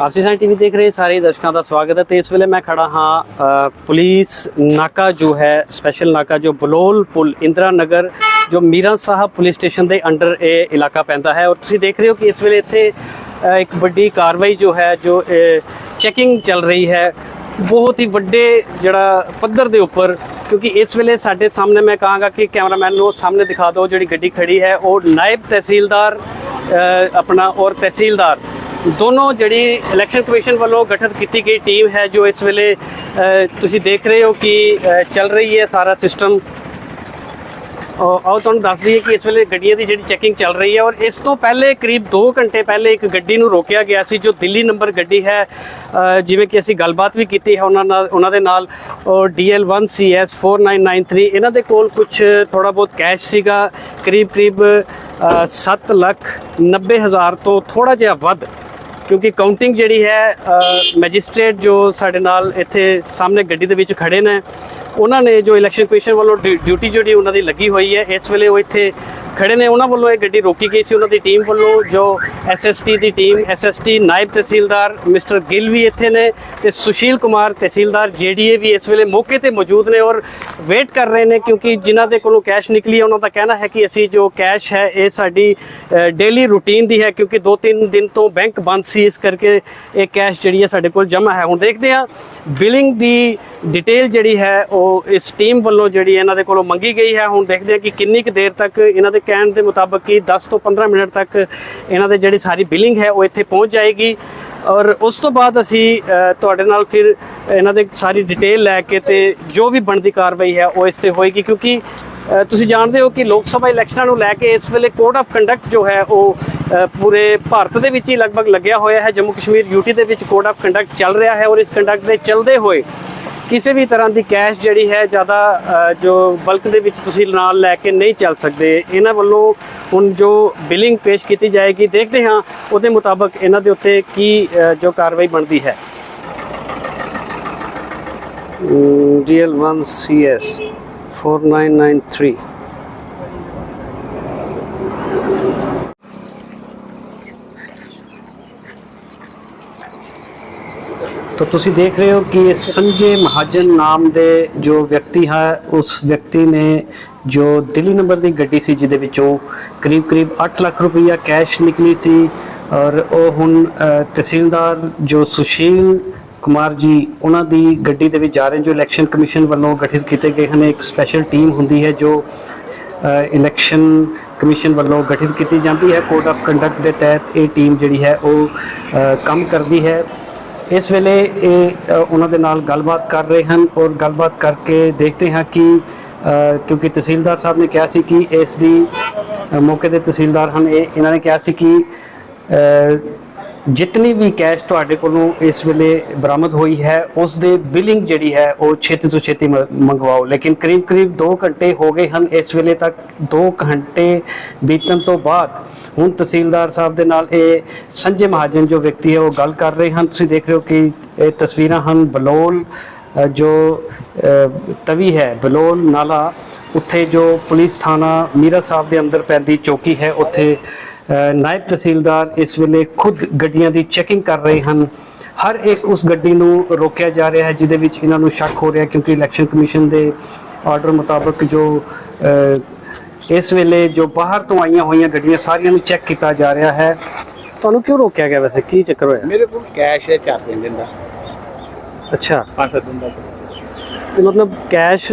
ਆਪਸੀ ਸਾਈਂ ਟੀਵੀ ਦੇਖ ਰਹੇ ਸਾਰੇ ਦਰਸ਼ਕਾਂ ਦਾ ਸਵਾਗਤ ਹੈ ਤੇ ਇਸ ਵੇਲੇ ਮੈਂ ਖੜਾ ਹਾਂ ਪੁਲਿਸ ਨਾਕਾ ਜੋ ਹੈ ਸਪੈਸ਼ਲ ਨਾਕਾ ਜੋ ਬਲੋਲ ਪੁਲ ਇੰਦਰਾ ਨਗਰ, ਜੋ ਮੀਰਾਂ ਸਾਹਿਬ ਪੁਲਿਸ ਸਟੇਸ਼ਨ ਦੇ ਅੰਡਰ ਇਹ ਇਲਾਕਾ ਪੈਂਦਾ ਹੈ ਔਰ ਤੁਸੀਂ ਦੇਖ ਰਹੇ ਹੋ ਕਿ ਇਸ ਵੇਲੇ ਇੱਥੇ ਇੱਕ ਵੱਡੀ ਕਾਰਵਾਈ ਜੋ ਹੈ, ਜੋ ਚੈਕਿੰਗ ਚੱਲ ਰਹੀ ਹੈ। ਬਹੁਤ ਹੀ ਵੱਡੇ ਜਿਹੜਾ ਪੱਧਰ ਦੇ ਉੱਪਰ, ਕਿਉਂਕਿ ਇਸ ਵੇਲੇ ਸਾਡੇ ਸਾਹਮਣੇ ਮੈਂ ਕਹਾਂਗਾ ਕਿ ਕੈਮਰਾਮੈਨ ਨੂੰ ਸਾਹਮਣੇ ਦਿਖਾ ਦਿਓ ਜਿਹੜੀ ਗੱਡੀ ਖੜੀ ਹੈ। ਉਹ ਨਾਇਬ ਤਹਿਸੀਲਦਾਰ ਆਪਣਾ ਔਰ ਤਹਿਸੀਲਦਾਰ ਦੋਨੋਂ ਜਿਹੜੀ ਇਲੈਕਸ਼ਨ ਕਮਿਸ਼ਨ ਵੱਲੋਂ ਗਠਿਤ ਕੀਤੀ ਗਈ ਟੀਮ ਹੈ ਜੋ ਇਸ ਵੇਲੇ ਤੁਸੀਂ ਦੇਖ ਰਹੇ ਹੋ ਕਿ ਚੱਲ ਰਹੀ ਹੈ ਸਾਰਾ ਸਿਸਟਮ ਆਓ ਤੁਹਾਨੂੰ ਦੱਸ ਦਈਏ ਕਿ ਇਸ ਵੇਲੇ ਗੱਡੀਆਂ ਦੀ ਜਿਹੜੀ ਚੈਕਿੰਗ ਚੱਲ ਰਹੀ ਹੈ ਔਰ ਇਸ ਤੋਂ ਪਹਿਲੇ ਕਰੀਬ 2 ਘੰਟੇ ਪਹਿਲੇ ਇੱਕ ਗੱਡੀ ਨੂੰ ਰੋਕਿਆ ਗਿਆ ਸੀ ਜੋ ਦਿੱਲੀ ਨੰਬਰ ਗੱਡੀ ਹੈ। ਜਿਵੇਂ ਕਿ ਅਸੀਂ ਗੱਲਬਾਤ ਵੀ ਕੀਤੀ ਹੈ ਉਹਨਾਂ ਨਾਲ ਉਹਨਾਂ ਦੇ ਨਾਲ। ਉਹ DL1CS 4993 ਇਹਨਾਂ ਦੇ ਕੋਲ ਕੁਝ ਥੋੜਾ ਬਹੁਤ ਕੈਸ਼ ਸੀਗਾ। ਕਰੀਬ ਕਰੀਬ 7 ਲੱਖ 90 ਹਜ਼ਾਰ ਤੋਂ ਥੋੜਾ ਜਿਹਾ ਵੱਧ ਕਿਉਂਕਿ ਕਾਊਂਟਿੰਗ ਜਿਹੜੀ ਹੈ ਮੈਜਿਸਟ੍ਰੇਟ ਜੋ ਸਾਡੇ ਨਾਲ ਇੱਥੇ ਸਾਹਮਣੇ ਗੱਡੀ ਦੇ ਵਿੱਚ ਖੜੇ ਨੇ, ਉਹਨਾਂ ਨੇ ਜੋ ਇਲੈਕਸ਼ਨ ਕਮਿਸ਼ਨ ਵੱਲੋਂ ਡਿਊ- ਡਿਊਟੀ ਜਿਹੜੀ ਉਹਨਾਂ ਦੀ ਲੱਗੀ ਹੋਈ ਹੈ, ਇਸ ਵੇਲੇ ਉਹ ਇੱਥੇ ਖੜੇ ਨੇ ਉਹਨਾਂ ਵੱਲੋਂ ਇਹ ਗੱਡੀ ਰੋਕੀ ਗਈ ਸੀ, ਉਹਨਾਂ ਦੀ ਟੀਮ ਵੱਲੋਂ ਜੋ ਐਸਐਸਟੀ ਦੀ ਟੀਮ ਐਸਐਸਟੀ ਨਾਇਬ ਤਹਿਸੀਲਦਾਰ ਮਿਸਟਰ ਗਿੱਲ ਵੀ ਇੱਥੇ ਨੇ ਤੇ ਸੁਸ਼ੀਲ ਕੁਮਾਰ ਤਹਿਸੀਲਦਾਰ ਜੀਡੀਏ ਵੀ ਇਸ ਵੇਲੇ ਮੌਕੇ ਤੇ ਮੌਜੂਦ ਨੇ ਔਰ ਵੇਟ ਕਰ ਰਹੇ ਨੇ ਕਿਉਂਕਿ ਜਿਨ੍ਹਾਂ ਦੇ ਕੋਲੋਂ ਕੈਸ਼ ਨਿਕਲੀ ਹੈ, ਉਹਨਾਂ ਦਾ ਕਹਿਣਾ ਹੈ ਕਿ ਅਸੀਂ ਜੋ ਕੈਸ਼ ਹੈ, ਇਹ ਸਾਡੀ ਡੇਲੀ ਰੂਟੀਨ ਦੀ ਹੈ ਕਿਉਂਕਿ 2-3 ਦਿਨ ਤੋਂ ਬੈਂਕ ਬੰਦ ਸੀ, ਇਸ ਕਰਕੇ ਇਹ ਕੈਸ਼ ਜਿਹੜੀ ਹੈ ਸਾਡੇ ਕੋਲ ਜਮ੍ਹਾਂ ਹੈ। ਹੁਣ ਦੇਖਦੇ ਹਾਂ ਬਿਲਿੰਗ ਦੀ ਡਿਟੇਲ ਜਿਹੜੀ ਹੈ, ਉਹ ਇਸ ਟੀਮ ਵੱਲੋਂ ਜਿਹੜੀ ਇਹਨਾਂ ਦੇ ਕੋਲੋਂ ਮੰਗੀ ਗਈ ਹੈ। ਹੁਣ ਦੇਖਦੇ ਹਾਂ ਕਿ ਕਿੰਨੀ ਕੁ ਦੇਰ ਤੱਕ ਇਹਨਾਂ ਦੇ ਕਹਿਣ ਦੇ ਮੁਤਾਬਕ ਕਿ 10 ਤੋਂ 15 ਮਿੰਟ ਤੱਕ ਇਹਨਾਂ ਦੇ ਜਿਹੜੀ ਸਾਰੀ ਬਿਲਿੰਗ ਹੈ, ਉਹ ਇੱਥੇ ਪਹੁੰਚ ਜਾਏਗੀ। ਔਰ ਉਸ ਤੋਂ ਬਾਅਦ ਅਸੀਂ ਤੁਹਾਡੇ ਨਾਲ ਫਿਰ ਇਹਨਾਂ ਦੇ ਸਾਰੀ ਡਿਟੇਲ ਲੈ ਕੇ ਤੇ ਜੋ ਵੀ ਬਣਦੀ ਕਾਰਵਾਈ ਹੈ, ਉਹ ਇਸ ਤੇ ਹੋਏਗੀ। ਕਿਉਂਕਿ ਤੁਸੀਂ ਜਾਣਦੇ ਹੋ ਕਿ ਲੋਕ ਸਭਾ ਇਲੈਕਸ਼ਨਾਂ ਨੂੰ ਲੈ ਕੇ ਇਸ ਵੇਲੇ ਕੋਡ ਆਫ ਕੰਡਕਟ ਜੋ ਹੈ, ਉਹ ਪੂਰੇ ਭਾਰਤ ਦੇ ਵਿੱਚ ਹੀ ਲਗਭਗ ਲੱਗਿਆ ਹੋਇਆ ਹੈ। ਜੰਮੂ ਕਸ਼ਮੀਰ ਯੂਟੀ ਦੇ ਵਿੱਚ ਕੋਡ ਆਫ ਕੰਡਕਟ ਚੱਲ ਰਿਹਾ ਹੈ ਔਰ ਇਸ ਕੰਡਕਟ ਦੇ ਚੱਲਦੇ ਹੋਏ ਕਿਸੇ ਵੀ ਤਰ੍ਹਾਂ ਦੀ ਕੈਸ਼ ਜਿਹੜੀ ਹੈ ਜ਼ਿਆਦਾ ਜੋ ਬਲਕ ਦੇ ਵਿੱਚ ਤੁਸੀਂ ਨਾਲ ਲੈ ਕੇ ਨਹੀਂ ਚੱਲ ਸਕਦੇ। ਇਹਨਾਂ ਵੱਲੋਂ ਹੁਣ ਜੋ ਬਿਲਿੰਗ ਪੇਸ਼ ਕੀਤੀ ਜਾਏਗੀ, ਦੇਖਦੇ ਹਾਂ ਉਹਦੇ ਮੁਤਾਬਕ ਇਹਨਾਂ ਦੇ ਉੱਤੇ ਕੀ ਜੋ ਕਾਰਵਾਈ ਬਣਦੀ ਹੈ। DL1 CS 4993 ਤਾਂ ਤੁਸੀਂ ਦੇਖ ਰਹੇ ਹੋ ਕਿ ਸੰਜੇ ਮਹਾਜਨ ਨਾਮ ਦੇ ਜੋ ਵਿਅਕਤੀ ਹੈ, ਉਸ ਵਿਅਕਤੀ ਨੇ ਜੋ ਦਿੱਲੀ ਨੰਬਰ ਦੀ ਗੱਡੀ ਸੀ, ਜਿਹਦੇ ਵਿੱਚੋਂ ਕਰੀਬ ਕਰੀਬ 8 ਲੱਖ ਰੁਪਈਆ ਕੈਸ਼ ਨਿਕਲੀ ਸੀ ਔਰ ਉਹ ਹੁਣ ਤਹਿਸੀਲਦਾਰ ਜੋ ਸੁਸ਼ੀਲ ਕੁਮਾਰ ਜੀ, ਉਹਨਾਂ ਦੀ ਗੱਡੀ ਦੇ ਵਿੱਚ ਜਾ ਰਹੇ ਜੋ ਇਲੈਕਸ਼ਨ ਕਮਿਸ਼ਨ ਵੱਲੋਂ ਗਠਿਤ ਕੀਤੇ ਗਏ ਹਨ। ਇੱਕ ਸਪੈਸ਼ਲ ਟੀਮ ਹੁੰਦੀ ਹੈ ਜੋ ਇਲੈਕਸ਼ਨ ਕਮਿਸ਼ਨ ਵੱਲੋਂ ਗਠਿਤ ਕੀਤੀ ਜਾਂਦੀ ਹੈ। ਕੋਡ ਆਫ ਕੰਡਕਟ ਦੇ ਤਹਿਤ ਇਹ ਟੀਮ ਜਿਹੜੀ ਹੈ, ਉਹ ਕੰਮ ਕਰਦੀ ਹੈ। ਇਸ ਵੇਲੇ ਇਹ ਉਹਨਾਂ ਦੇ ਨਾਲ ਗੱਲਬਾਤ ਕਰ ਰਹੇ ਹਨ ਔਰ ਗੱਲਬਾਤ ਕਰਕੇ ਦੇਖਦੇ ਹਾਂ ਕਿ ਕਿਉਂਕਿ ਤਹਿਸੀਲਦਾਰ ਸਾਹਿਬ ਨੇ ਕਿਹਾ ਸੀ ਕਿ ਇਸ ਦੀ ਮੌਕੇ ਦੇ ਤਹਿਸੀਲਦਾਰ ਹਨ, ਇਹ, ਇਹਨਾਂ ਨੇ ਕਿਹਾ ਸੀ ਕਿ ਅ, ਵੀ ਕੈਸ਼ ਤੁਹਾਡੇ ਕੋਲੋਂ ਇਸ ਵੇਲੇ ਬਰਾਮਦ ਹੋਈ ਹੈ ਉਸ ਦੇ ਬਿਲਿੰਗ ਜਿਹੜੀ ਹੈ ਉਹ ਛੇਤੀ ਤੋਂ ਛੇਤੀ ਮ- ਮੰਗਵਾਓ। ਲੇਕਿਨ ਕਰੀਬ ਕਰੀਬ 2 ਘੰਟੇ ਹੋ ਗਏ ਹਨ ਇਸ ਵੇਲੇ ਤੱਕ 2 ਘੰਟੇ ਬੀਤਣ ਤੋਂ ਬਾਅਦ ਹੁਣ ਤਹਿਸੀਲਦਾਰ ਸਾਹਿਬ ਦੇ ਨਾਲ ਇਹ ਸੰਜੇ ਮਹਾਜਨ ਜੋ ਵਿਅਕਤੀ ਹੈ ਉਹ ਗੱਲ ਕਰ ਰਹੇ ਹਨ। ਤੁਸੀਂ ਦੇਖ ਰਹੇ ਹੋ ਕਿ ਇਹ ਤਸਵੀਰਾਂ ਹਨ ਬਲੋਲ ਜੋ ਤਵੀ ਹੈ ਬਲੋਲ ਨਾਲਾ। ਉੱਥੇ ਜੋ ਪੁਲਿਸ ਥਾਣਾ ਮੀਰਾ ਸਾਹਿਬ ਦੇ ਅੰਦਰ ਪੈਂਦੀ ਚੌਕੀ ਹੈ ਉੱਥੇ ਨਾਇਬ ਤਹਿਸੀਲਦਾਰ ਇਸ ਵੇਲੇ ਖੁਦ ਗੱਡੀਆਂ ਦੀ ਚੈਕਿੰਗ ਕਰ ਰਹੇ ਹਨ। ਹਰ ਇੱਕ ਉਸ ਗੱਡੀ ਨੂੰ ਰੋਕਿਆ ਜਾ ਰਿਹਾ ਹੈ ਜਿਹਦੇ ਵਿੱਚ ਇਹਨਾਂ ਨੂੰ ਸ਼ੱਕ ਹੋ ਰਿਹਾ ਕਿਉਂਕਿ ਇਲੈਕਸ਼ਨ ਕਮਿਸ਼ਨ ਦੇ ਆਰਡਰ ਮੁਤਾਬਕ ਜੋ ਇਸ ਵੇਲੇ ਜੋ ਬਾਹਰ ਤੋਂ ਆਈਆਂ ਹੋਈਆਂ ਗੱਡੀਆਂ ਸਾਰੀਆਂ ਨੂੰ ਚੈੱਕ ਕੀਤਾ ਜਾ ਰਿਹਾ ਹੈ। ਤੁਹਾਨੂੰ ਕਿਉਂ ਰੋਕਿਆ ਗਿਆ ਵੈਸੇ? ਕੀ ਚੱਕਰ ਹੋਇਆ? ਮੇਰੇ ਕੋਲ ਕੈਸ਼ ਹੈ 4-5 ਦਿਨ ਦਾ। ਅੱਛਾ। 5-7 ਦਿਨ ਦਾ। ਤੇ ਮਤਲਬ ਕੈਸ਼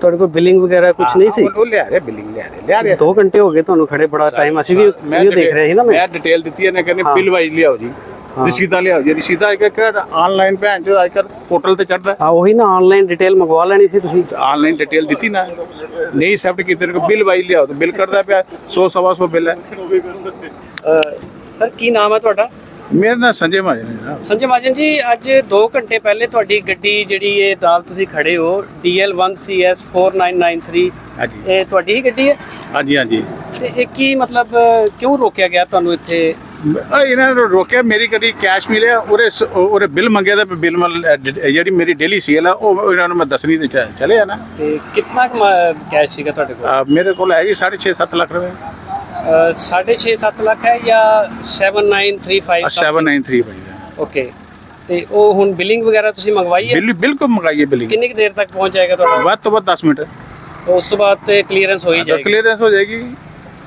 ਤੁਹਾਡੇ ਕੋਲ ਬਿਲਿੰਗ ਵਗੈਰਾ ਕੁਝ ਨਹੀਂ ਸੀ? ਉਹ ਲਿਆ ਰਿਹਾ ਬਿਲਿੰਗ ਲਿਆ ਰਿਹਾ ਲਿਆ ਰਿਹਾ। 2 ਘੰਟੇ ਹੋ ਗਏ ਤੁਹਾਨੂੰ ਖੜੇ ਬੜਾ ਟਾਈਮ ਅਸੀਂ ਵੀ ਵੀਡੀਓ ਦੇਖ ਰਹੇ ਸੀ ਨਾ ਮੈਂ। ਮੈਂ ਡਿਟੇਲ ਦਿੱਤੀ ਇਹਨੇ ਕਹਿੰਦੇ ਹਾਂ। ਬਿੱਲ ਵਾਈਜ਼ ਲਿਆਓ ਜੀ। ਹਾਂ। ਰਸੀਦਾਂ ਲਿਆਓ ਜੀ ਰਸੀਦਾਂ ਇੱਕ ਕਿਹੜਾ ਆਨਲਾਈਨ ਭੈਣ ਜੋ ਅੱਜਕੱਲ ਪੋਰਟਲ ਤੇ ਚੜਦਾ ਆ ਉਹੀ ਨਾ ਆਨਲਾਈਨ ਡਿਟੇਲ ਮੰਗਵਾ ਲੈਣੀ ਸੀ ਤੁਸੀਂ। ਆਨਲਾਈਨ ਡਿਟੇਲ ਦਿੱਤੀ ਨਾ ਨਹੀਂ ਐਕਸੈਪਟ ਕੀਤੇ ਨੇ ਬਿੱਲ ਵਾਈਜ਼ ਲਿਆਓ ਤੇ ਬਿੱਲ ਕਰਦਾ ਪਿਆ 100 ਸਵਾ 100 ਬਿੱਲ ਹੈ। ਸਰ ਕੀ ਨਾਮ ਹੈ ਤੁਹਾਡਾ? ਮੇਰਾ ਨਾਂ ਸੰਜੇ ਮਹਾਜਨ ਹੈ ਨਾ। ਸੰਜੇ ਮਾਜਨ ਜੀ ਅੱਜ 2 ਘੰਟੇ ਪਹਿਲੇ ਤੁਹਾਡੀ ਗੱਡੀ ਜਿਹੜੀ ਇਹ ਨਾਲ ਤੁਸੀਂ ਖੜੇ ਹੋ DL1CS 4993 ਹਾਂਜੀ। ਇਹ ਤੁਹਾਡੀ ਹੀ ਗੱਡੀ ਹੈ? ਹਾਂਜੀ ਹਾਂਜੀ। ਤੇ ਇਹ ਕੀ ਮਤਲਬ ਕਿਉਂ ਰੋਕਿਆ ਗਿਆ ਤੁਹਾਨੂੰ ਇੱਥੇ? ਆ ਇਹਨਾਂ ਨੇ ਰੋਕਿਆ ਮੇਰੀ ਗੱਡੀ ਕੈਸ਼ ਮਿਲਿਆ ਉਹਦੇ ਸ- ਉਹਦੇ ਬਿੱਲ ਮੰਗਿਆ ਤਾਂ ਬਿੱਲ ਮਲ ਜਿਹੜੀ ਮੇਰੀ ਡੇਲੀ ਸੇਲ ਆ ਉਹ ਇਹਨਾਂ ਨੂੰ ਮੈਂ ਦੱਸਣੀ ਤੇ ਚ- ਚਲੇ ਆ ਨਾ। ਤੇ ਕਿੰਨਾ ਕੈਸ਼ ਸੀਗਾ ਤੁਹਾਡੇ ਕੋਲ? ਆ, ਮੇਰੇ ਕੋਲ ਹੈਗੀ 6.5 7 ਲੱਖ ਰੁਪਏ। 6.5 7 ਲੱਖ ਹੈ ਜਾਂ 7935 7993 ਭਾਈ ਦਾ ਓਕੇ ਤੇ ਉਹ ਹੁਣ ਬਿਲਿੰਗ ਵਗੈਰਾ ਤੁਸੀਂ ਮੰਗਵਾਈ ਹੈ? ਬਿੱਲ ਬਿਲਕੁਲ ਮੰਗਾਈਏ ਬਿਲਿੰਗ ਕਿੰਨੀ ਕੁ ਦੇਰ ਤੱਕ ਪਹੁੰਚ ਜਾਏਗਾ ਤੁਹਾਡਾ? ਵੱਧ ਤੋਂ ਵੱਧ 10 ਮਿੰਟ। ਉਸ ਤੋਂ ਬਾਅਦ ਤੇ ਕਲੀਅਰੈਂਸ ਹੋ ਹੀ ਜਾਏਗੀ। ਕਲੀਅਰੈਂਸ ਹੋ ਜਾਏਗੀ।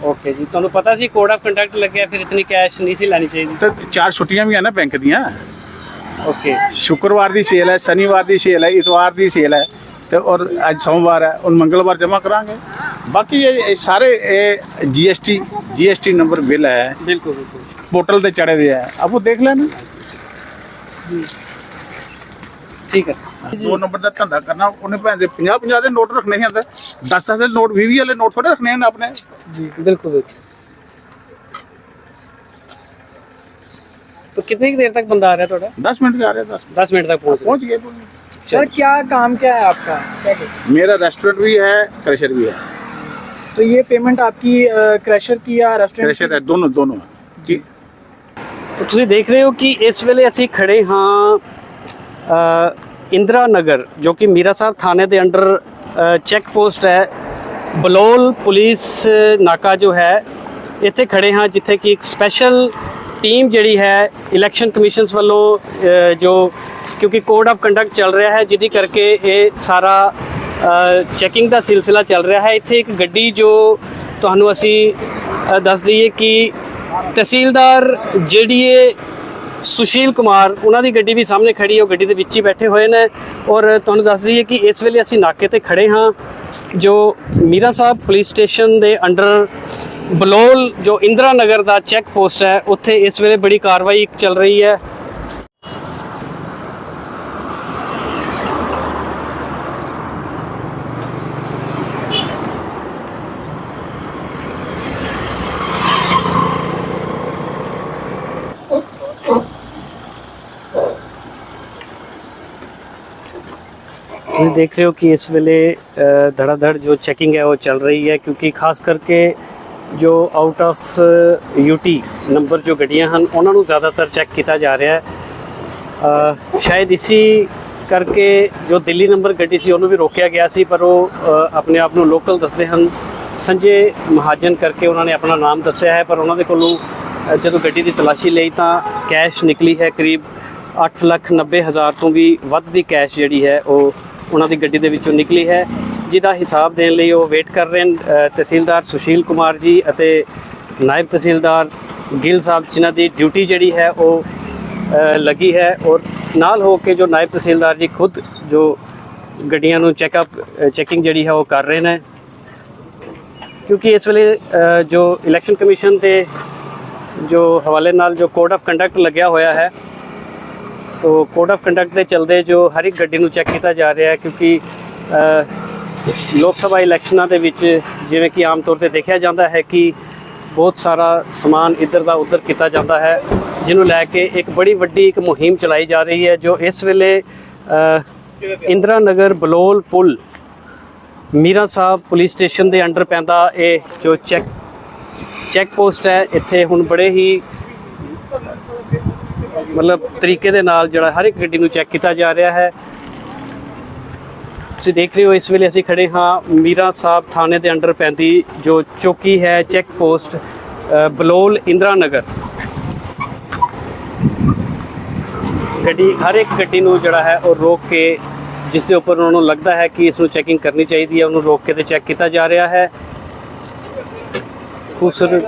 ਓਕੇ ਜੀ ਤੁਹਾਨੂੰ ਪਤਾ ਸੀ ਕੋਡ ਆਫ ਕੰਡਕਟ ਲੱਗਿਆ ਫਿਰ ਇਤਨੀ ਕੈਸ਼ ਨਹੀਂ ਸੀ ਲੈਣੀ ਚਾਹੀਦੀ। ਤੇ ਚਾਰ ਛੁੱਟੀਆਂ ਵੀ ਆ ਨਾ ਬੈਂਕ ਦੀਆਂ। ਓਕੇ ਸ਼ੁੱਕਰਵਾਰ ਦੀ ਸੇਲ ਹੈ ਸ਼ਨੀਵਾਰ ਦੀ ਸੇਲ ਹੈ ਇਤਵਾਰ ਦੀ ਸੇਲ ਹੈ। ਤੇ ਔਰ ਅੱਜ ਸੋਮਵਾਰ ਹੈ ਔਰ ਮੰਗਲਵਾਰ ਜਮ੍ਹਾਂ ਕਰਾਂਗੇ। ਬਾਕੀ ਇਹ ਸਾਰੇ ਇਹ ਜੀਐਸਟੀ ਜੀਐਸਟੀ ਨੰਬਰ ਬਿੱਲ ਹੈ। ਬਿਲਕੁਲ ਪੋਰਟਲ ਤੇ ਚੜੇ ਦੇ ਆ ਆਪੋ ਦੇਖ ਲੈਣਾ। ਠੀਕ ਹੈ। ਦੋ ਨੰਬਰ ਦਾ ਧੰਦਾ ਕਰਨਾ ਉਹਨੇ ਭੈਣ ਦੇ 50 50 ਦੇ ਨੋਟ ਰੱਖਣੇ ਹੁੰਦੇ 10 10 ਦੇ ਨੋਟ 20 20 ਵਾਲੇ ਨੋਟ ਥੋੜੇ ਰੱਖਣੇ ਹਨ ਆਪਣੇ। ਜੀ ਬਿਲਕੁਲ। तो कितनी देर तक बंदा आ रहा है थोड़ा दस मिनट से आ रहा है दस मिनट तक पहुंच पहुंच गए सर क्या काम क्या है आपका क्या कहते मेरा रेस्टोरेंट भी है क्रशर भी है हैं? तो ये पेमेंट आपकी क्रशर की या रेस्टोरेंट क्रशर है दोनों दोनों जी तो ਤੁਸੀਂ ਦੇਖ ਰਹੇ ਹੋ ਕਿ ਇਸ ਵੇਲੇ ਅਸੀਂ ਖੜੇ ਹਾਂ ਅ, ਇੰਦਰਾ ਨਗਰ ਜੋ ਕਿ ਮੀਰਾ ਸਾਹਿਬ ਥਾਣੇ ਦੇ ਅੰਡਰ ਚੈੱਕ ਪੋਸਟ ਹੈ ਬਲੋਲ ਪੁਲਿਸ ਨਾਕਾ ਜੋ ਹੈ ਇੱਥੇ ਖੜੇ ਹਾਂ ਜਿੱਥੇ ਕਿ ਇੱਕ ਸਪੈਸ਼ਲ ਟੀਮ ਜਿਹੜੀ ਹੈ ਇਲੈਕਸ਼ਨ ਕਮਿਸ਼ਨਸ ਵੱਲੋਂ ਅ, ਜੋ ਕਿਉਂਕਿ ਕੋਡ ਆਫ ਕੰਡਕਟ ਚੱਲ ਰਿਹਾ ਹੈ, ਜਿਹਦੀ ਕਰਕੇ ਇਹ ਸਾਰਾ ਚੈਕਿੰਗ ਦਾ ਸਿਲਸਿਲਾ ਚੱਲ ਰਿਹਾ ਹੈ। ਇੱਥੇ ਇੱਕ ਗੱਡੀ ਜੋ ਤੁਹਾਨੂੰ ਅਸੀਂ ਦੱਸ ਦਈਏ ਕਿ ਤਹਿਸੀਲਦਾਰ ਜੇਡੀਏ ਸੁਸ਼ੀਲ ਕੁਮਾਰ, ਉਹਨਾਂ ਦੀ ਗੱਡੀ ਵੀ ਸਾਹਮਣੇ ਖੜੀ ਹੈ, ਉਹ ਗੱਡੀ ਦੇ ਵਿੱਚ ਹੀ ਬੈਠੇ ਹੋਏ ਨੇ। ਔਰ ਤੁਹਾਨੂੰ ਦੱਸ ਦਈਏ ਕਿ ਇਸ ਵੇਲੇ ਅਸੀਂ ਨਾਕੇ ਤੇ ਖੜੇ ਹਾਂ, ਜੋ ਮੀਰਾ ਸਾਹਿਬ ਪੁਲਿਸ ਸਟੇਸ਼ਨ ਦੇ ਅੰਡਰ ਬਲੋਲ, ਜੋ ਇੰਦਰਾ ਨਗਰ ਦਾ ਚੈੱਕ ਪੋਸਟ ਹੈ, ਉੱਥੇ ਇਸ ਵੇਲੇ ਬੜੀ ਕਾਰਵਾਈ ਚੱਲ ਰਹੀ ਹੈ। ਦੇਖ ਰਹੇ ਹੋ ਕਿ ਇਸ ਵੇਲੇ ਧੜਾਧੜ ਜੋ ਚੈਕਿੰਗ ਹੈ ਉਹ ਚੱਲ ਰਹੀ ਹੈ ਕਿਉਂਕਿ ਖਾਸ ਕਰਕੇ ਜੋ ਆਊਟ ਆਫ ਯੂਟੀ ਨੰਬਰ ਜੋ ਗੱਡੀਆਂ ਹਨ, ਉਹਨਾਂ ਨੂੰ ਜ਼ਿਆਦਾਤਰ ਚੈੱਕ ਕੀਤਾ ਜਾ ਰਿਹਾ ਹੈ। ਸ਼ਾਇਦ ਇਸੀ ਕਰਕੇ ਜੋ ਦਿੱਲੀ ਨੰਬਰ ਗੱਡੀ ਸੀ, ਉਹਨੂੰ ਵੀ ਰੋਕਿਆ ਗਿਆ ਸੀ, ਪਰ ਉਹ ਆਪਣੇ ਆਪ ਨੂੰ ਲੋਕਲ ਦੱਸਦੇ ਹਨ। ਸੰਜੇ ਮਹਾਜਨ ਕਰਕੇ ਉਹਨਾਂ ਨੇ ਆਪਣਾ ਨਾਮ ਦੱਸਿਆ ਹੈ, ਪਰ ਉਹਨਾਂ ਦੇ ਕੋਲੋਂ ਜਦੋਂ ਗੱਡੀ ਦੀ ਤਲਾਸ਼ੀ ਲਈ ਤਾਂ ਕੈਸ਼ ਨਿਕਲੀ ਹੈ ਕਰੀਬ 8 ਲੱਖ 90 ਹਜ਼ਾਰ ਤੋਂ ਵੀ ਵੱਧ ਦੀ ਕੈਸ਼ ਜਿਹੜੀ ਹੈ, ਉਹ ਉਹਨਾਂ ਦੀ ਗੱਡੀ ਦੇ ਵਿੱਚੋਂ ਨਿਕਲੀ ਹੈ। ਜਿਹਦਾ ਹਿਸਾਬ ਦੇਣ ਲਈ ਉਹ ਵੇਟ ਕਰ ਰਹੇ ਹਨ ਤਹਿਸੀਲਦਾਰ ਸੁਸ਼ੀਲ ਕੁਮਾਰ ਜੀ ਅਤੇ ਨਾਇਬ ਤਹਿਸੀਲਦਾਰ ਗਿੱਲ ਸਾਹਿਬ, ਜਿਨ੍ਹਾਂ ਦੀ ਡਿਊਟੀ ਜਿਹੜੀ ਹੈ ਉਹ ਲੱਗੀ ਹੈ ਔਰ ਨਾਲ ਹੋ ਕੇ ਜੋ ਨਾਇਬ ਤਹਿਸੀਲਦਾਰ ਜੀ ਖੁਦ ਜੋ ਗੱਡੀਆਂ ਨੂੰ ਚੈੱਕਅਪ ਚੈਕਿੰਗ ਜਿਹੜੀ ਹੈ ਉਹ ਕਰ ਰਹੇ ਨੇ। ਕਿਉਂਕਿ ਇਸ ਵੇਲੇ ਜੋ ਇਲੈਕਸ਼ਨ ਕਮਿਸ਼ਨ ਦੇ ਜੋ ਹਵਾਲੇ ਨਾਲ ਜੋ ਕੋਡ ਆਫ ਕੰਡਕਟ ਲੱਗਿਆ ਹੋਇਆ ਹੈ ਤੋ ਕੋਡ ਆਫ ਕੰਡਕਟ ਦੇ ਚਲਦੇ ਜੋ ਹਰ ਇੱਕ ਗੱਡੀ ਨੂੰ ਚੈੱਕ ਕੀਤਾ ਜਾ ਰਿਹਾ ਹੈ ਕਿਉਂਕਿ ਲੋਕ ਸਭਾ ਇਲੈਕਸ਼ਨਾਂ ਦੇ ਵਿੱਚ ਜਿਵੇਂ ਕਿ ਆਮ ਤੌਰ ਤੇ ਦੇਖਿਆ ਜਾਂਦਾ ਹੈ ਕਿ ਬਹੁਤ ਸਾਰਾ ਸਮਾਨ ਇੱਧਰ ਦਾ ਉੱਧਰ ਕੀਤਾ ਜਾਂਦਾ ਹੈ, ਜਿਹਨੂੰ ਲੈ ਕੇ ਇੱਕ ਬੜੀ ਵੱਡੀ ਇੱਕ ਮੁਹਿੰਮ ਚਲਾਈ ਜਾ ਰਹੀ ਹੈ ਜੋ ਇਸ ਵੇਲੇ ਇੰਦਰਾ ਨਗਰ ਬਲੋਲ ਪੁਲ, ਮੀਰਾ ਸਾਹਿਬ ਪੁਲਿਸ ਸਟੇਸ਼ਨ ਦੇ ਅੰਡਰ ਪੈਂਦਾ ਇਹ ਜੋ ਚੈੱਕ ਚੈੱਕ ਪੋਸਟ ਹੈ, ਇੱਥੇ ਹੁਣ ਬੜੇ ਹੀ ਮਤਲਬ ਤਰੀਕੇ ਦੇ ਨਾਲ ਜਿਹੜਾ ਹਰ ਇੱਕ ਗੱਡੀ ਨੂੰ ਚੈੱਕ ਕੀਤਾ ਜਾ ਰਿਹਾ ਹੈ। ਤੁਸੀਂ ਦੇਖ ਰਹੇ ਹੋ, ਇਸ ਵੇਲੇ ਅਸੀਂ ਖੜੇ ਹਾਂ ਮੀਰਾ ਸਾਹਿਬ ਥਾਣੇ ਦੇ ਅੰਡਰ ਪੈਂਦੀ ਜੋ ਚੌਕੀ ਹੈ ਚੈੱਕ ਪੋਸਟ ਬਲੋਲ ਇੰਦਰਾ ਨਗਰ। ਗੱਡੀ, ਹਰ ਇੱਕ ਗੱਡੀ ਨੂੰ ਜਿਹੜਾ ਹੈ ਉਹ ਰੋਕ ਕੇ, ਜਿਸ ਦੇ ਉੱਪਰ ਉਹਨਾਂ ਨੂੰ ਲੱਗਦਾ ਹੈ ਕਿ ਇਸ ਨੂੰ ਚੈਕਿੰਗ ਕਰਨੀ ਚਾਹੀਦੀ ਹੈ, ਉਹਨੂੰ ਰੋਕ ਕੇ ਤੇ ਚੈੱਕ ਕੀਤਾ ਜਾ ਰਿਹਾ ਹੈ। ਖੂਬਸੂਰਤ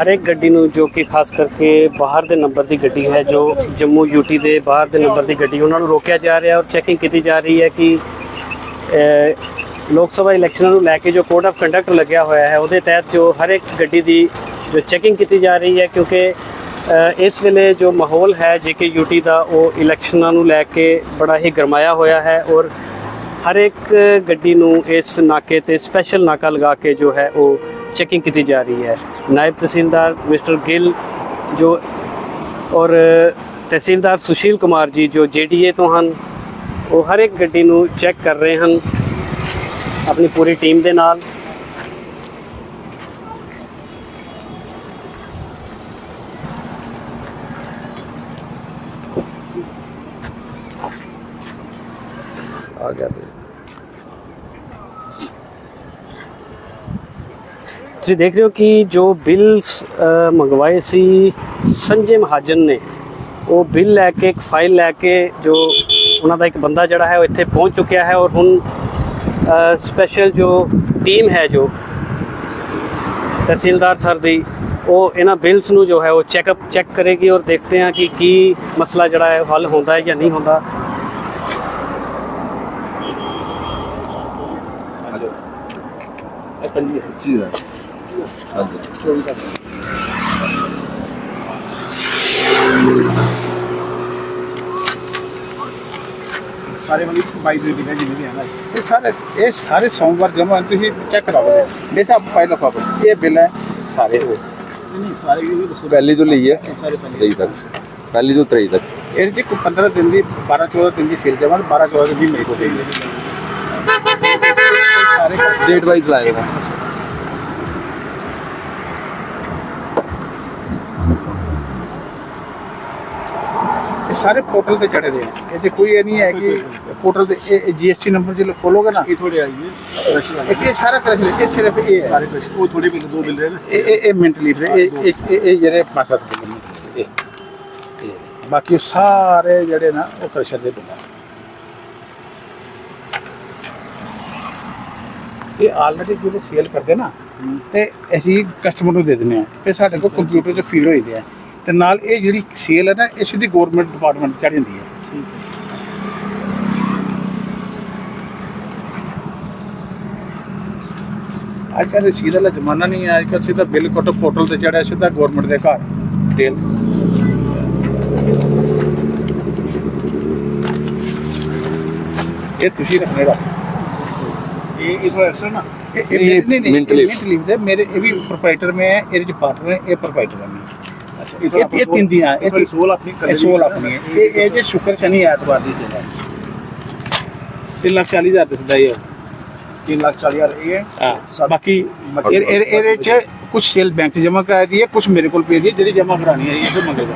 ਹਰੇਕ ਗੱਡੀ ਨੂੰ ਜੋ ਕਿ ਖਾਸ ਕਰਕੇ ਬਾਹਰ ਦੇ ਨੰਬਰ ਦੀ ਗੱਡੀ ਹੈ, ਜੋ ਜੰਮੂ ਯੂਟੀ ਦੇ ਬਾਹਰ ਦੇ ਨੰਬਰ ਦੀ ਗੱਡੀ, ਉਹਨਾਂ ਨੂੰ ਰੋਕਿਆ ਜਾ ਰਿਹਾ ਔਰ ਚੈਕਿੰਗ ਕੀਤੀ ਜਾ ਰਹੀ ਹੈ ਕਿ ਲੋਕ ਸਭਾ ਇਲੈਕਸ਼ਨਾਂ ਨੂੰ ਲੈ ਕੇ ਜੋ ਕੋਡ ਆਫ ਕੰਡਕਟ ਲੱਗਿਆ ਹੋਇਆ ਹੈ, ਉਹਦੇ ਤਹਿਤ ਜੋ ਹਰ ਇੱਕ ਗੱਡੀ ਦੀ ਜੋ ਚੈਕਿੰਗ ਕੀਤੀ ਜਾ ਰਹੀ ਹੈ, ਕਿਉਂਕਿ ਇਸ ਵੇਲੇ ਜੋ ਮਾਹੌਲ ਹੈ ਜੇਕੇ ਯੂਟੀ ਦਾ, ਉਹ ਇਲੈਕਸ਼ਨਾਂ ਨੂੰ ਲੈ ਕੇ ਬੜਾ ਹੀ ਗਰਮਾਇਆ ਹੋਇਆ ਹੈ ਔਰ ਹਰ ਇੱਕ ਗੱਡੀ ਨੂੰ ਇਸ ਨਾਕੇ ਤੇ ਸਪੈਸ਼ਲ ਨਾਕਾ ਲਗਾ ਕੇ ਜੋ ਹੈ, ਉਹ ਚੈਕਿੰਗ ਕੀਤੀ ਜਾ ਰਹੀ ਹੈ। ਨਾਇਬ ਤਹਿਸੀਲਦਾਰ ਮਿਸਟਰ ਗਿੱਲ ਜੋ ਔਰ ਤਹਿਸੀਲਦਾਰ ਸੁਸ਼ੀਲ ਕੁਮਾਰ ਜੀ ਜੋ ਜੀਡੀਏ ਤੋਂ ਹਨ, ਉਹ ਹਰ ਇੱਕ ਗੱਡੀ ਨੂੰ ਚੈੱਕ ਕਰ ਰਹੇ ਹਨ, ਆਪਣੀ ਪੂਰੀ ਟੀਮ ਦੇ ਨਾਲ। ਆ ਗਿਆ। ਤੁਸੀਂ ਦੇਖ ਰਹੇ ਹੋ ਕਿ ਜੋ ਬਿਲਸ ਮੰਗਵਾਏ ਸੀ ਸੰਜੇ ਮਹਾਜਨ ਨੇ, ਉਹ ਬਿੱਲ ਲੈ ਕੇ, ਇੱਕ ਫਾਈਲ ਲੈ ਕੇ ਜੋ ਉਹਨਾਂ ਦਾ ਇੱਕ ਬੰਦਾ ਜਿਹੜਾ ਹੈ ਉਹ ਇੱਥੇ ਪਹੁੰਚ ਚੁੱਕਿਆ ਹੈ ਔਰ ਹੁਣ ਸਪੈਸ਼ਲ ਜੋ ਟੀਮ ਹੈ ਜੋ ਤਹਿਸੀਲਦਾਰ ਸਰ ਦੀ, ਉਹ ਇਹਨਾਂ ਬਿਲਸ ਨੂੰ ਜੋ ਹੈ ਉਹ ਚੈੱਕਅਪ ਚੈੱਕ ਕਰੇਗੀ ਔਰ ਦੇਖਦੇ ਹਾਂ ਕਿ ਕੀ ਮਸਲਾ ਜਿਹੜਾ ਹੈ ਉਹ ਹੱਲ ਹੁੰਦਾ ਹੈ ਜਾਂ ਨਹੀਂ ਹੁੰਦਾ। ਜੀ ਹਾਂਜੀ। ਸਾਰੇ ਵਾਲੀ ਬਾਈ ਦੇ ਦਿਨਾਂ ਜਿਵੇਂ ਵੀ ਆਣਾ ਇਹ ਸਾਰੇ ਇਹ ਸਾਰੇ ਸੋਮਵਾਰ ਜਮਾ ਤੁਸੀਂ ਚੈੱਕ ਕਰਾਓਗੇ ਬੇਸਾ ਆਪ ਫਾਈਲ ਲਖਵਾ ਇਹ ਬਿੱਲ ਹੈ ਸਾਰੇ। ਨਹੀਂ ਸਾਰੇ ਇਹ ਦੱਸੋ। ਪਹਿਲੀ ਤੋਂ ਲਈ ਹੈ। ਸਾਰੇ ਪਹਿਲੇ। ਤੱਕ। ਪਹਿਲੀ ਤੋਂ ਤੇਈ ਤੱਕ। ਇਹਦੇ ਚ ਕੋਈ 15 ਦਿਨ ਦੀ 12 14 ਦਿਨ ਦੀ ਸੇਲ ਜਮਾ 12 14 ਦਿਨ ਦੀ ਮੇਰੇ ਕੋਲ ਚਾਹੀਦੀ ਹੈ। ਸਾਰੇ ਡੇਟ ਵਾਈਜ਼ ਲਾਇਆ ਸਾਰੇ ਪੋਰਟਲ ਤੇ ਚੜੇ ਦੇ ਨੇ ਕੋਈ ਇਹ ਨਹੀਂ ਹੈ ਕਿ ਪੋਰਟਲ ਤੇ ਇਹ ਜੀਐਸਟੀ ਨੰਬਰ ਜੇ ਖੋਲੋਗੇ ਨਾ ਇਹ ਥੋੜੇ ਆਈਏ ਇਹ ਇਹ ਸਾਰਾ ਕਰੈਸ਼ ਇਹ ਸਿਰਫ ਇਹ ਹੈ। ਸਾਰੇ ਕਰੈਸ਼। ਉਹ ਥੋੜੇ ਮਿਲ ਦੋ ਮਿਲ ਰਹੇ ਨੇ। ਇਹ ਇਹ ਮੈਂਟਲੀ ਇਹ ਇਹ ਜਿਹੜੇ ਪਾਸਾ ਤੇ ਬਾਕੀ ਸਾਰੇ ਜਿਹੜੇ ਨਾ ਉਹ ਕਰੈਸ਼ ਦੇ ਬਿਨਾਂ ਇਹ ਆਲਰੇਡੀ ਜਿਹੜੇ ਸੇਲ ਕਰਦੇ ਨਾ ਤੇ ਅਸੀਂ ਕਸਟਮਰ ਨੂੰ ਦੇ ਦਿੰਦੇ ਆ ਤੇ ਸਾਡੇ ਕੋਲ ਕੰਪਿਊਟਰ 'ਚ ਫੀਡ ਹੋਈਦੇ ਆ। ਤੇ ਨਾਲ ਇਹ ਜਿਹੜੀ ਸੇਲ ਹੈ ਨਾ ਇਹ ਸਿੱਧੀ ਗਵਰਨਮੈਂਟ ਡਿਪਾਰਟਮੈਂਟ ਚੜ ਜਾਂਦੀ ਹੈ। ਅੱਜ ਕੱਲ੍ਹ ਸੀਧਾ ਵਾਲਾ ਜ਼ਮਾਨਾ ਨਹੀਂ ਹੈ ਅੱਜ ਕੱਲ੍ਹ ਸਿੱਧਾ ਬਿੱਲ ਕੱਟੋ ਪੋਰਟਲ ਤੇ ਚੜਿਆ ਸਿੱਧਾ ਗਵਰਨਮੈਂਟ ਦੇ ਘਰ ਡਿਟੇਲ ਇਹ ਤੁਸੀਂ ਰੱਖਣੇ ਦਾ ਇਹ ਇਸ ਵਾਰ ਐਕਸਟਰਾ ਨਾ? ਇਹ ਨਹੀਂ ਨਹੀਂ ਮਿੰਟ ਮਿੰਟ ਮੇਰੇ ਇਹ ਵੀ ਪ੍ਰੋਪਰਾਈਟਰ ਮੈਂ ਇਹਦੇ ਚ ਪਾਰਟਨਰ ਇਹ ਪ੍ਰੋਪਰਾਈਟਰ ਹੈ ਇਹ ਇਹ ਤਿੰਨ ਦੀਆਂ ये थोड़ी सोल अपनी ਇਹ ਸੋਲ ਆਪਣੀ ਹੈ ਇਹ ਇਹ ਜੇ ਸ਼ੁਕਰ ਸ਼ਨੀ ਐਤਵਾਰ ਦੀ ਸੇਲ ਹੈ 3 ਲੱਖ 40 ਹਜ਼ਾਰ ਦੱਸਦਾ ਇਹ तीन लाख चालीस हजार ये ਹਾਂ ਬਾਕੀ ਇਹ ਇਹ- ਇਹਦੇ ਚ ਕੁਝ ਸੇਲ ਬੈਂਕ 'ਚ ਜਮ੍ਹਾਂ ਕਰਾ ਦੀ ਹੈ ਕੁਝ ਮੇਰੇ ਕੋਲ ਪਈ ਦੀ ਹੈ ਜਿਹੜੀ ਜਮ੍ਹਾਂ ਕਰਾਣੀ ਹੈ ਇਹ ਤੋਂ ਮੰਗੇਗਾ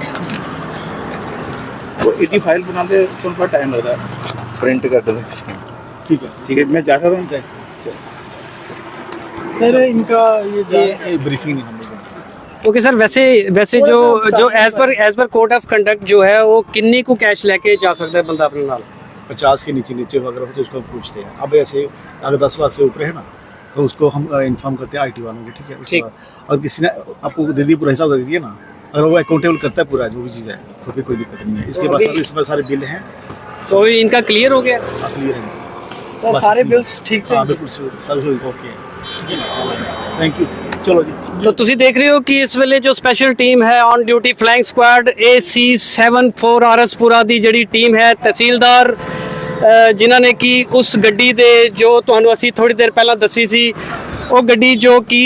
ਉਹ ਇਡੀ ਫਾਈਲ ਬਣਾਉਂਦੇ ਤੁਹਾਨੂੰ ਬੜਾ ਟਾਈਮ ਲੱਗਦਾ ਹੈ ਪ੍ਰਿੰਟ ਕਰ ਦੋ ठीक है ठीक है मैं जा सकता हूँ सर इनका ये जा- ये ब्रीफिंग ओके सर वैसे वैसे जो जो as per as per code of conduct जो है वो किन्नी को कैश लेके जा सकता है बंदा अपने नाल पचास के नीचे नीचे अगर हो तो उसको पूछते हैं। अब ऐसे अगर दस लाख से ऊपर है ना तो उसको हम इन्फॉर्म करते हैं आईटी वालों को ठीक है? उसके ठीक। अगर किसी ने आपको दे दिया पूरा हिसाब दे दिया ना अगर वो अकाउंटेबल करता है पूरा जो भी चीज़ है तो फिर कोई दिक्कत नहीं है। इसके बाद सारे इसमें सारे बिल हैं। सो इनका क्लियर हो गया? क्लियर है। सर सारे बिल्स ठीक थे। हाँ बिल्कुल सब ओके थैंक यू ਚਲੋ ਜੀ। ਤੋ ਤੁਸੀਂ ਦੇਖ ਰਹੇ ਹੋ ਕਿ ਇਸ ਵੇਲੇ ਜੋ ਸਪੈਸ਼ਲ ਟੀਮ ਹੈ on duty flying squad AC74RS ਪੁਰਾ ਦੀ ਜਿਹੜੀ ਟੀਮ ਹੈ ਤਹਿਸੀਲਦਾਰ ਅ, ਜਿਨ੍ਹਾਂ ਨੇ ਕਿ ਉਸ ਗੱਡੀ ਦੇ ਜੋ ਤੁਹਾਨੂੰ ਅਸੀਂ ਥੋੜੀ ਦੇਰ ਪਹਿਲਾਂ ਦੱਸੀ ਸੀ ਉਹ ਗੱਡੀ ਜੋ ਕਿ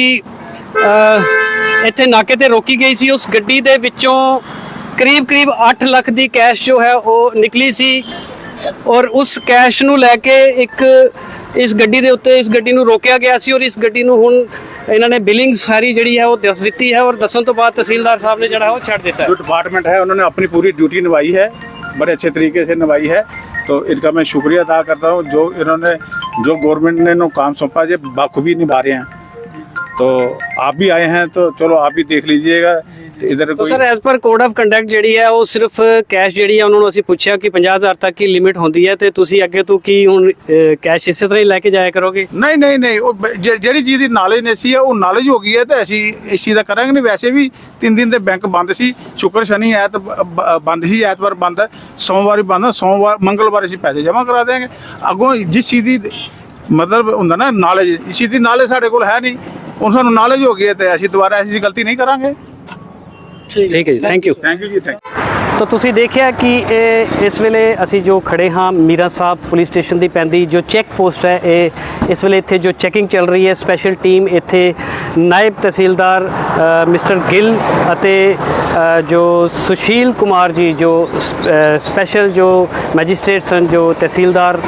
ਅ, ਇੱਥੇ ਨਾਕੇ ਤੇ ਰੋਕੀ ਗਈ ਸੀ ਉਸ ਗੱਡੀ ਦੇ ਵਿੱਚੋਂ ਕਰੀਬ ਕਰੀਬ 8 ਲੱਖ ਦੀ ਕੈਸ਼ ਜੋ ਹੈ ਉਹ ਨਿਕਲੀ ਸੀ ਔਰ ਉਸ ਕੈਸ਼ ਨੂੰ ਲੈ ਕੇ ਇੱਕ ਇਸ ਗੱਡੀ ਦੇ ਉੱਤੇ ਇਸ ਗੱਡੀ ਨੂੰ ਰੋਕਿਆ ਗਿਆ ਸੀ ਔਰ ਇਸ ਗੱਡੀ ਨੂੰ ਹੁਣ ਇਹਨਾਂ ਨੇ ਬਿਲਿੰਗ ਸਾਰੀ ਜਿਹੜੀ ਹੈ ਉਹ ਦੱਸ ਦਿੱਤੀ ਹੈ ਔਰ ਦੱਸਣ ਤੋਂ ਬਾਅਦ ਤਹਿਸੀਲਦਾਰ ਸਾਹਿਬ ਨੇ ਜਿਹੜਾ ਉਹ ਛੱਡ ਦਿੱਤਾ ਹੈ जो डिपार्टमेंट है उन्होंने अपनी पूरी ड्यूटी निभाई है बड़े अच्छे तरीके से निभाई है तो इनका मैं शुक्रिया अदा करता हूँ जो इन्होंने जो गवर्नमेंट ने नो काम सौंपा है बाखूबी निभा रहे हैं तो आप भी आए हैं तो चलो आप भी देख लीजिएगा ਤੇ ਇਧਰ ਕੋਈ sir as per code of conduct ਜਿਹੜੀ ਹੈ ਉਹ ਸਿਰਫ ਕੈਸ਼ ਜਿਹੜੀ ਹੈ ਉਹਨਾਂ ਨੂੰ ਅਸੀਂ ਪੁੱਛਿਆ ਕਿ 50000 ਤੱਕ ਹੀ ਲਿਮਿਟ ਹੁੰਦੀ ਹੈ ਤੇ ਤੁਸੀਂ ਅੱਗੇ ਤੋਂ ਕੀ ਹੁਣ ਕੈਸ਼ ਇਸੇ ਤਰ੍ਹਾਂ ਹੀ ਲੈ ਕੇ ਜਾਇਆ ਕਰੋਗੇ? ਨਹੀਂ ਨਹੀਂ ਨਹੀਂ ਉਹ ਜਿਹੜੀ ਚੀਜ਼ ਦੀ ਨਾਲੇ ਨੇ ਸੀ ਉਹ ਨਾਲੇਜ ਹੋ ਗਈ ਹੈ ਤੇ ਅਸੀਂ ਇਸੀ ਦਾ ਕਰਾਂਗੇ ਨਹੀਂ। ਵੈਸੇ ਵੀ ਤਿੰਨ ਦਿਨ ਦੇ ਬੈਂਕ ਬੰਦ ਸੀ। ਸ਼ੁਕਰ ਸ਼ਨੀ ਐਤ ਬੰਦ ਸੀ ਐਤਵਾਰ ਬੰਦ ਹੈ। ਸੋਮਵਾਰ ਬੰਦ ਸੋਮਵਾਰ ਮੰਗਲਵਾਰ ਅਸੀਂ ਪੈਸੇ ਜਮ੍ਹਾਂ ਕਰਾ ਦੇਾਂਗੇ ਅੱਗੋਂ ਜਿਸ ਚੀਜ਼ ਦੀ ਮਤਲਬ ਹੁੰਦਾ ਨਾ ਨਾਲੇਜ ਇਸੀ ਦੀ ਨਾਲੇ ਸਾਡੇ ਕੋਲ ਹੈ ਨਹੀਂ। ਉਹ ਸਾਨੂੰ ਨਾਲੇਜ ਹੋ ਗਈ ਤੇ ਅਸੀਂ ਦੁਬਾਰਾ ਐਸੀ ਗਲਤੀ ਨਹੀਂ ਕਰਾਂਗੇ। ਠੀਕ ਹੈ ਜੀ ਥੈਂਕ ਯੂ ਥੈਂਕ ਯੂ ਜੀ ਥੈਂਕ ਤਾਂ ਤੁਸੀਂ ਦੇਖਿਆ ਕਿ ਇਹ ਇਸ ਵੇਲੇ ਅਸੀਂ ਜੋ ਖੜੇ ਹਾਂ ਮੀਰਾ ਸਾਹਿਬ ਪੁਲਿਸ ਸਟੇਸ਼ਨ ਦੀ ਪੈਂਦੀ ਜੋ ਚੈੱਕ ਪੋਸਟ ਹੈ ਇਹ ਇਸ ਵੇਲੇ ਇੱਥੇ ਜੋ ਚੈਕਿੰਗ ਚੱਲ ਰਹੀ ਹੈ ਸਪੈਸ਼ਲ ਟੀਮ ਇੱਥੇ ਨਾਇਬ ਤਹਿਸੀਲਦਾਰ ਮਿਸਟਰ ਗਿੱਲ ਅਤੇ ਜੋ ਸੁਸ਼ੀਲ ਕੁਮਾਰ ਜੀ ਜੋ ਸਪੈਸ਼ਲ ਜੋ ਮੈਜਿਸਟ੍ਰੇਟ ਸਨ ਜੋ ਤਹਿਸੀਲਦਾਰ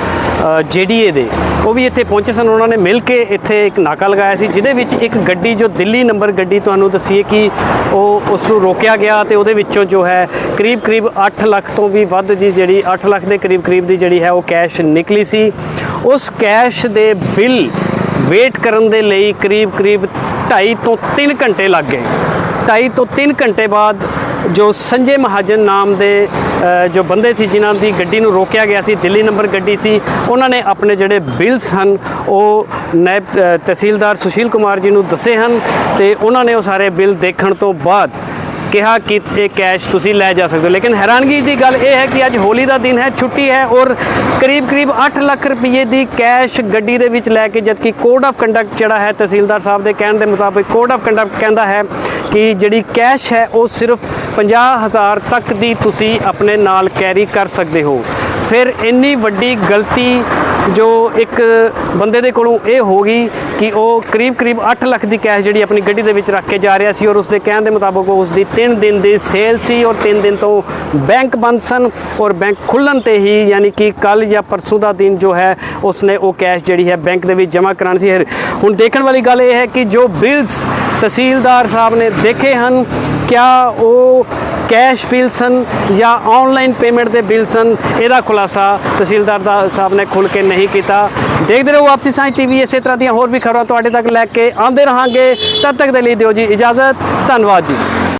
ਜੀਡੀਏ ਦੇ। ਉਹ ਵੀ ਇੱਥੇ ਪਹੁੰਚੇ ਸਨ। ਉਹਨਾਂ ਨੇ ਮਿਲ ਕੇ ਇੱਥੇ ਇੱਕ ਨਾਕਾ ਲਗਾਇਆ ਸੀ, ਜਿਹਦੇ ਵਿੱਚ ਇੱਕ ਗੱਡੀ ਜੋ ਦਿੱਲੀ ਨੰਬਰ ਗੱਡੀ ਤੁਹਾਨੂੰ ਦੱਸੀਏ ਕਿ ਉਹ ਉਸ ਨੂੰ ਰੋਕਿਆ ਗਿਆ ਤੇ ਉਹਦੇ ਵਿੱਚੋਂ ਜੋ ਹੈ ਕਰੀਬ ਕਰੀਬ 8 ਲੱਖ ਤੋਂ ਵੀ ਵੱਧ ਦੀ ਜਿਹੜੀ 8 ਲੱਖ ਦੇ ਕਰੀਬ ਕਰੀਬ ਦੀ ਜਿਹੜੀ ਹੈ ਉਹ ਕੈਸ਼ ਨਿਕਲੀ ਸੀ। ਉਸ ਕੈਸ਼ ਦੇ ਬਿੱਲ ਵੇਟ ਕਰਨ ਦੇ ਲਈ ਕਰੀਬ ਕਰੀਬ 2.5 ਤੋਂ 3 ਘੰਟੇ ਲੱਗ ਗਏ। 2.5 ਤੋਂ 3 ਘੰਟੇ ਬਾਅਦ ਜੋ ਸੰਜੇ ਮਹਾਜਨ ਨਾਮ ਦੇ ਜੋ ਬੰਦੇ ਸੀ ਜਿਨ੍ਹਾਂ ਦੀ ਗੱਡੀ ਨੂੰ ਰੋਕਿਆ ਗਿਆ ਸੀ, ਦਿੱਲੀ ਨੰਬਰ ਗੱਡੀ ਸੀ, ਉਹਨਾਂ ਨੇ ਆਪਣੇ ਜਿਹੜੇ ਬਿਲਸ ਹਨ, ਉਹ ਨਾਇਬ ਤਹਿਸੀਲਦਾਰ ਸੁਸ਼ੀਲ ਕੁਮਾਰ ਜੀ ਨੂੰ ਦੱਸੇ ਹਨ ਤੇ ਉਹਨਾਂ ਨੇ ਉਹ ਸਾਰੇ ਬਿੱਲ ਦੇਖਣ ਤੋਂ ਬਾਅਦ ਕਿਹਾ ਕਿ ਇਹ ਕੈਸ਼ ਤੁਸੀਂ ਲੈ ਜਾ ਸਕਦੇ ਹੋ। ਲੇਕਿਨ ਹੈਰਾਨਗੀ ਦੀ ਗੱਲ ਇਹ ਹੈ ਕਿ ਅੱਜ ਹੋਲੀ ਦਾ ਦਿਨ ਹੈ, ਛੁੱਟੀ ਹੈ ਔਰ ਕਰੀਬ ਕਰੀਬ 8 ਲੱਖ ਰੁਪਏ ਦੀ ਕੈਸ਼ ਗੱਡੀ ਦੇ ਵਿੱਚ ਲੈ ਕੇ ਜਦਕਿ ਕੋਡ ਆਫ ਕੰਡਕਟ ਜਿਹੜਾ ਹੈ, ਤਹਿਸੀਲਦਾਰ ਸਾਹਿਬ ਦੇ ਕਹਿਣ ਦੇ ਮੁਤਾਬਿਕ ਕੋਡ ਆਫ ਕੰਡਕਟ ਕਹਿੰਦਾ ਹੈ ਕਿ ਜਿਹੜੀ ਕੈਸ਼ ਹੈ, ਉਹ ਸਿਰਫ 50000 ਤੱਕ ਦੀ ਤੁਸੀਂ ਆਪਣੇ ਨਾਲ ਕੈਰੀ ਕਰ ਸਕਦੇ ਹੋ। ਫਿਰ ਇੰਨੀ ਵੱਡੀ ਗਲਤੀ ਜੋ ਇੱਕ ਬੰਦੇ ਦੇ ਕੋਲੋਂ ਇਹ ਹੋ ਗਈ ਕਿ ਉਹ ਕਰੀਬ ਕਰੀਬ 8 ਲੱਖ ਦੀ ਕੈਸ਼ ਜਿਹੜੀ ਆਪਣੀ ਗੱਡੀ ਦੇ ਵਿੱਚ ਰੱਖ ਕੇ ਜਾ ਰਿਹਾ ਸੀ ਔਰ ਉਸਦੇ ਕਹਿਣ ਦੇ ਮੁਤਾਬਕ ਉਸ ਦੀ 3 ਦਿਨ ਦੀ ਸੇਲ ਸੀ ਔਰ 3 ਦਿਨ ਤੋਂ ਬੈਂਕ ਬੰਦ ਸਨ ਔਰ ਬੈਂਕ ਖੁੱਲਣ ਤੇ ਹੀ ਯਾਨੀ ਕਿ ਕੱਲ ਜਾਂ ਪਰਸੋਂ ਦਾ ਦਿਨ ਜੋ ਹੈ ਉਸਨੇ ਉਹ ਕੈਸ਼ ਜਿਹੜੀ ਹੈ ਬੈਂਕ ਦੇ ਵਿੱਚ ਜਮ੍ਹਾਂ ਕਰਾਉਣੀ ਸੀ। ਹੁਣ ਦੇਖਣ ਵਾਲੀ ਗੱਲ ਇਹ ਹੈ ਕਿ ਜੋ ਬਿਲਸ ਤਹਿਸੀਲਦਾਰ ਸਾਹਿਬ ਨੇ ਦੇਖੇ ਹਨ, ਕਿਆ ਉਹ ਕੈਸ਼ ਬਿੱਲ ਸਨ ਜਾਂ ਆਨਲਾਈਨ ਪੇਮੈਂਟ ਦੇ ਬਿੱਲ ਸਨ, ਇਹਦਾ ਖੁਲਾਸਾ ਤਹਿਸੀਲਦਾਰ ਦਾ ਸਾਹਿਬ ਨੇ ਖੁੱਲ ਕੇ ਨਹੀਂ ਕੀਤਾ। ਦੇਖਦੇ ਰਹੋ ਆਪਸੀ ਸਾਂਝ ਟੀਵੀ, ਇਸੇ ਤਰ੍ਹਾਂ ਦੀਆਂ ਹੋਰ ਵੀ ਖਬਰਾਂ ਤੁਹਾਡੇ ਤੱਕ ਲੈ ਕੇ ਆਉਂਦੇ ਰਹਾਂਗੇ। ਤਦ ਤੱਕ ਦੇ ਲਈ ਦਿਓ ਜੀ ਇਜਾਜ਼ਤ, ਧੰਨਵਾਦ ਜੀ।